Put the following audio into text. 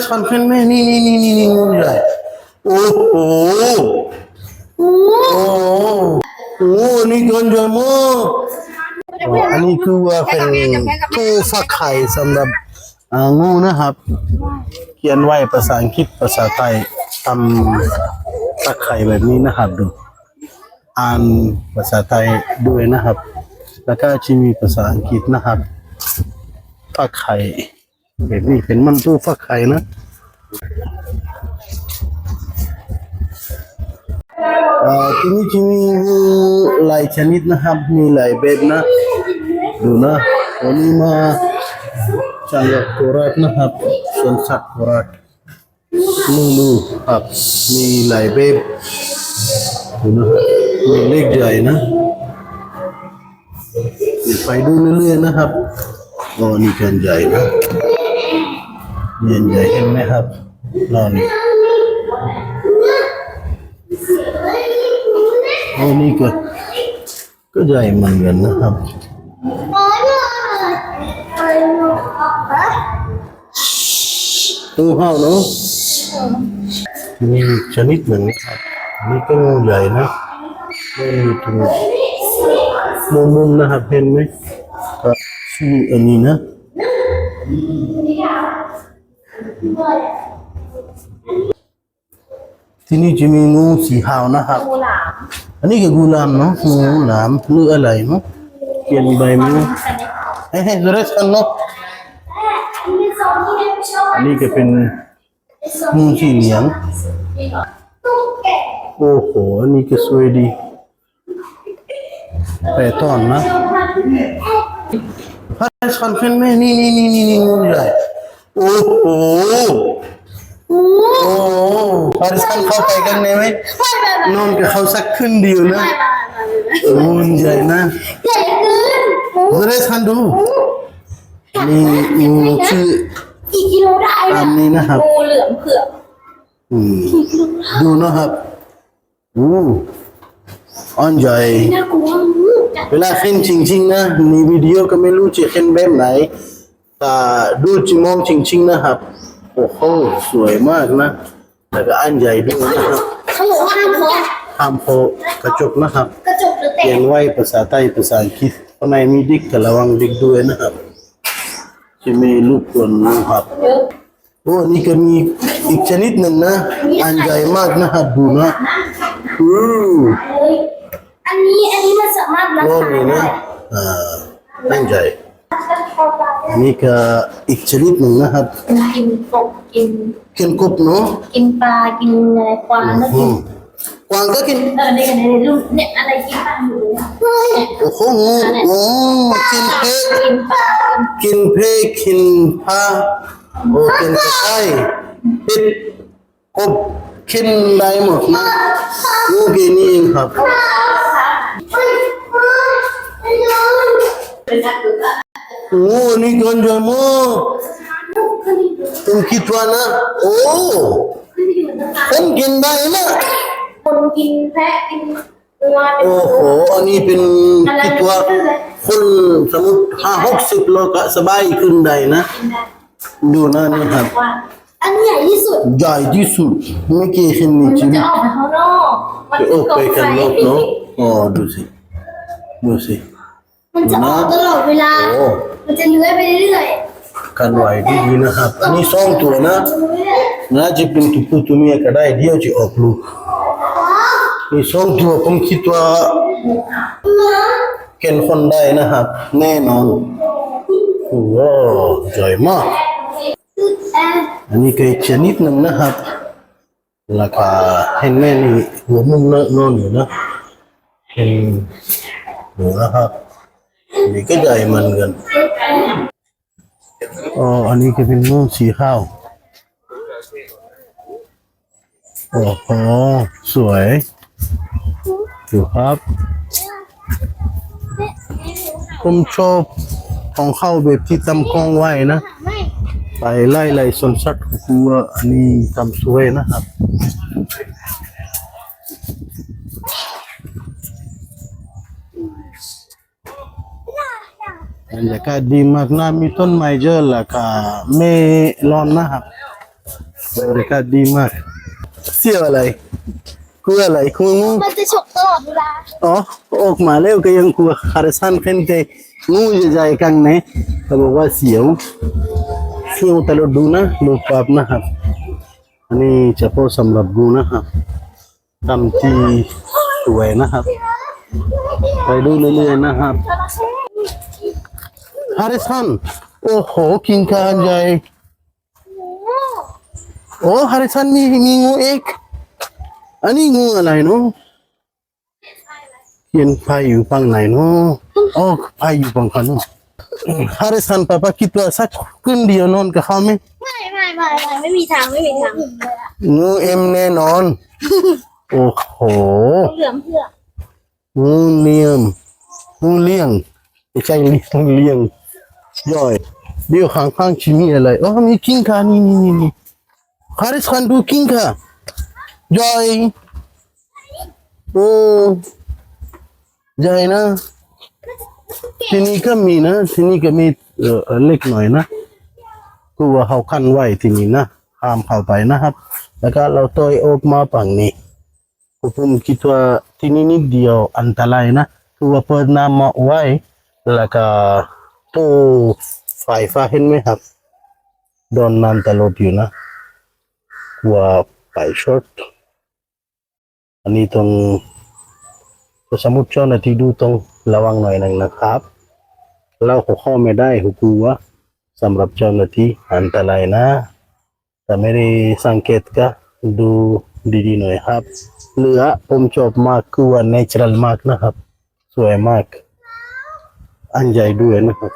Paris Conference ไหมนี่นี่นี่นี่นี่นู่นใหญ่โอ้โหโอ้โหโอ้โหนี่เกินใหญ่มากอ๋ออันนี้คือว่าเป็นตู้ฟักไข่สำหรับอ่างูนะครับ เขียนไว้ภาษาอังกฤษภาษาไทยทำฟักไข่แบบนี้นะครับดูอ่านภาษาไทยด้วยนะครับ แล้วก็จะมีภาษาอังกฤษนะครับฟักไข่ แบบนี้เป็นมันตู้ฟักไข่นะเอ่อที่นี่มีหลายชนิดนะครับมีหลายแบบนะดูนะวันนี้มาจังหวัดโคราชนะครับสวนสัตว์โคราชลูลูครับมีหลายแบบดูนะมีเล็กใหญ่นะไปดูเรื่อยๆนะครับอ๋อนี่กันใหญ่นะ นี่อันใหญ่เห็นไหมครับนอนนี่โอ้นี่ก็ก็ใหญ่เหมือนกันนะครับตู้เห่าเนาะมีชนิดหนึ่งนะครับนี่ก็งูใหญ่นะไม่มีตรงมุมมุมๆนะครับเห็นไหมก็ชื่ออันนี้นะ ที่นี่จะมีงูสีขาวนะครับงูหลามอันนี้คืองูหลามเนาะงูหลามหรืออะไรเนาะเขียนใบมือเฮ้ยเฮ้ยเรสกันเนาะอันนี้ก็เป็นงูสีเหลืองโอ้โห อันนี้ก็สวยดีแปรตอนนะพาริสคอนเฟนไหมนี่นี่นี่นี่นี่งูใหญ่ โอ้โหโอ้โหพาริสคอนเข้าไปกันได้ไหมนอนกับเขาสักขึ้นเดียวนะงูใหญ่นะใหญ่เกินพาริสคอนดูนี่งูชื่อกี่กิโลได้ตามนี้นะครับงูเหลือมเผือกอืมดูนะครับอู้อันใหญ่น่ากลัวจัดเวลาขึ้นจริงๆนะในวิดีโอก็ไม่รู้จะขึ้นแบบไหน แต่ดูจิมองจริง ๆ นะครับ โอ้โหสวยมากนะแล้วก็อันใหญ่ด้วยนะครับเขาบอกว่าห้ามพกห้ามโพกระจกนะครับกระจกหรือแตเขียกนไว้ภาษาไทยภาษาอังกฤษข้างในมีดิกก็ระวังดิกด้วยนะครับจะมีลูกกลนนะครับเยอะโอ้นี่ก็มีอีกชนิดหนึ่งนะ อันใหญ่มากนะครับดูนะอู้อันนี้อันนี้มันสามารถรักโน่นษานี่ได้นะอ่าอันใหญ่อั นนี้ก็อีกชนิดหนึ่งนะครับ กินกบกินกินกบเนาะกินปลากินอะไรกวางก็อืกินมกวางก็กินเออเนี่ยเนี่ยลูกเนี่ยอะไรกินปลาหมูเนี่ยโอ้โหงูโอ้กินเพกกินปลากินกินเพกกินผ้าโอ้กินกระไก่เป็ดกบกินได้หมดนะงูกินนี่เองครับ โอ้นี่เกินใหญ่มากผมคิดว่านะโอ้ผมกินได้นะคนกินแพะกินวัวเป็นโอ้โหอันนี้เป็นคิดว่าคนสมมติห้าหกสิบโลก็สบายขึ้นได้นะ ดูนะนี่ครับว่าอันใหญ่ที่สุดใหญ่ที่สุดไม่กี่เห็นในมันชีวิจะตออกไปข้างนอกมันจะออกไปข้างนอกเนาะอ๋อดูสิดูสิ มันจะออกตลอดเวลา โอ้มันจะเลื้อยไปเรื่อยกันไหวดีๆนะครับ อันนี้สองตัวนะๆเรื่อยน่าจะเป็นตัวผู้ตัวเมียก็ได้เดี๋ยวจะออกลูกมีสองตัวผมคิดว่าเกินคนได้นะครับ แน่นอนโอ้โหใหญ่มากๆแอบอันนี้ก็อีกชนิดหนึ่งนะครับราคาเห็นแม่นี่หัวมุมนอนอยู่นะเห็นหัวนะครับอั นนี้ก็ใหญ่เหมือนกันอ๋ออันนี้ก็เป็นงูสีขาวโอ้โหสวยอยู่ครับ ผมชอบของเข้าแบบที่ตำกล้องไว้นะไม่ไปไล่ไล่สวนสัตว์กูว่าอันนี้ทำสวยนะครับ บรรยากาศดีมากนะมีต้นไม้เยอะแล้วก็ไม่ร้อนนะครับบรรยากาศดีมาก เสียวอะไรกลัวอะไรกลัวงูมันจะฉกตลอดเวลาอ๋อออกมาแล้วก็ยังกลัวคาร์ซันเป็นใจงูใหญ่ๆกังไหนเขาบอกว่าเสียวเสียวตลอดดูนะดูปรับนะครับอันนี้เฉพาะสำหรับงูนะครับทำที่สวยนะครับไปดูเรื่อยๆนะครับ ฮาริสันโอ้โหกินกานใหญ่โอ้ฮาริสันมีมีงูเอกอันนี้งูอะไรเนาะเขียนไฟอยู่ฝั่งไหนเนาะอ๋อไฟอยู่ฝั่งคันเนาะฮาริสันป้าป้าคิดว่าสักคืนเดียวนอนกับเขาไหมไม่ไม่ไม่ไม่ไม่มีทางไม่มีทางงูเอ็มแน่นอน โอ้โหเหลือมเพื่องูเลี้ยงงูเลี้ยงไม่ใช่เลี้ยงเลี้ยงย่อย เดี๋ยวข้างๆชิมีอะไรโอ๋อมีกิ้งก่านี่นี่นี่นี่คาริสคันดูกิ้งก่าย่อยโอ้ใหญ่นะที่นี่ก็มีนะที่นี่ก็มีเออเล็กหน่อยนะคือว่าเขาขั้นไว้ที่นี่นะห้ามเข้าไปนะครับ แล้วก็เราต่อยออกมาฝั่งนี้ผมคิดว่าที่นี่นิดเดียวอันตรายนะคือว่าเปิดน้ำมาไว้แล้วก็ ตู้ไฟฟ้าเห็นไหมครับ โดนน้ำตลอดอยู่นะกลัวไฟช็อตอันนี้ต้องสมมติเจ้าหน้าที่ดูต้องระวังหน่อยหนึงนะครับเราหัวข้อไม่ได้หัวกลัวสำหรับเจ้าหน้าที่อันตรายนะแต่ไม่ได้สังเกตก็ดูดีๆหน่อยครับเหลือผมชอบมากคือว่า natural มากนะครับ สวยมาก อันใหญ่ด้วยนะครับ